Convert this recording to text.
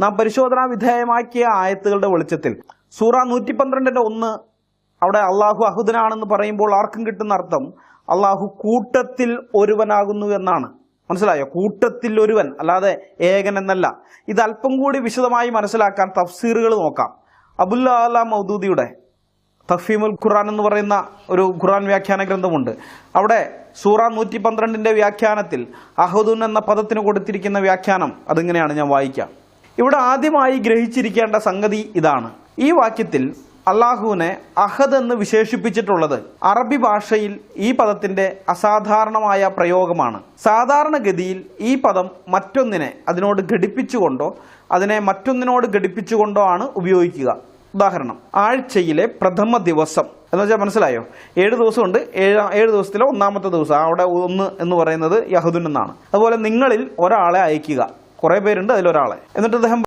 നാം പരിശോധനാ വിധേയമാക്കിയ ആയത്തുകളുടെ വെളിച്ചത്തിൽ. സൂറ നൂറ്റി പന്ത്രണ്ടിന്റെ ഒന്ന് അവിടെ അള്ളാഹു അഹുദനാണെന്ന് പറയുമ്പോൾ ആർക്കും കിട്ടുന്ന അർത്ഥം? അള്ളാഹു കൂട്ടത്തിൽ ഒരുവനാകുന്നു എന്നാണ്. മനസ്സിലായോ? കൂട്ടത്തിൽ ഒരുവൻ അല്ലാതെ ഏകൻ എന്നല്ല. ഇത് അല്പം കൂടി വിശദമായി മനസ്സിലാക്കാൻ തഫ്സീറുകൾ നോക്കാം. അബുല്ല മൗദൂദിയുടെ തഫീമുൽ ഖുറാൻ എന്ന് പറയുന്ന ഒരു ഖുറാൻ വ്യാഖ്യാന ഗ്രന്ഥമുണ്ട്. അവിടെ സൂറ നൂറ്റി പന്ത്രണ്ടിന്റെ വ്യാഖ്യാനത്തിൽ അഹദുൻ എന്ന പദത്തിന് കൊടുത്തിരിക്കുന്ന വ്യാഖ്യാനം അതിങ്ങനെയാണ് ഞാൻ വായിക്കാം. ഇവിടെ ആദ്യമായി ഗ്രഹിച്ചിരിക്കേണ്ട സംഗതി ഇതാണ്. ഈ വാക്യത്തിൽ അള്ളാഹുവിനെ അഹദ് എന്ന് വിശേഷിപ്പിച്ചിട്ടുള്ളത് അറബി ഭാഷയിൽ ഈ പദത്തിന്റെ അസാധാരണമായ പ്രയോഗമാണ്. സാധാരണഗതിയിൽ ഈ പദം മറ്റൊന്നിനെ അതിനോട് ഘടിപ്പിച്ചുകൊണ്ടോ അതിനെ മറ്റൊന്നിനോട് ഘടിപ്പിച്ചുകൊണ്ടോ ആണ് ഉപയോഗിക്കുക. ഉദാഹരണം ആഴ്ചയിലെ പ്രഥമ ദിവസം. എന്ന് വെച്ചാൽ മനസ്സിലായോ? ഏഴ് ദിവസമുണ്ട് ഏഴ് ഏഴ് ദിവസത്തിലെ ഒന്നാമത്തെ ദിവസം. അവിടെ ഒന്ന് എന്ന് പറയുന്നത് യഹുദുൻ എന്നാണ് അതുപോലെ നിങ്ങളിൽ ഒരാളെ അയക്കുക. കുറേ പേരുണ്ട് അതിലൊരാളെ. എന്നിട്ട് അദ്ദേഹം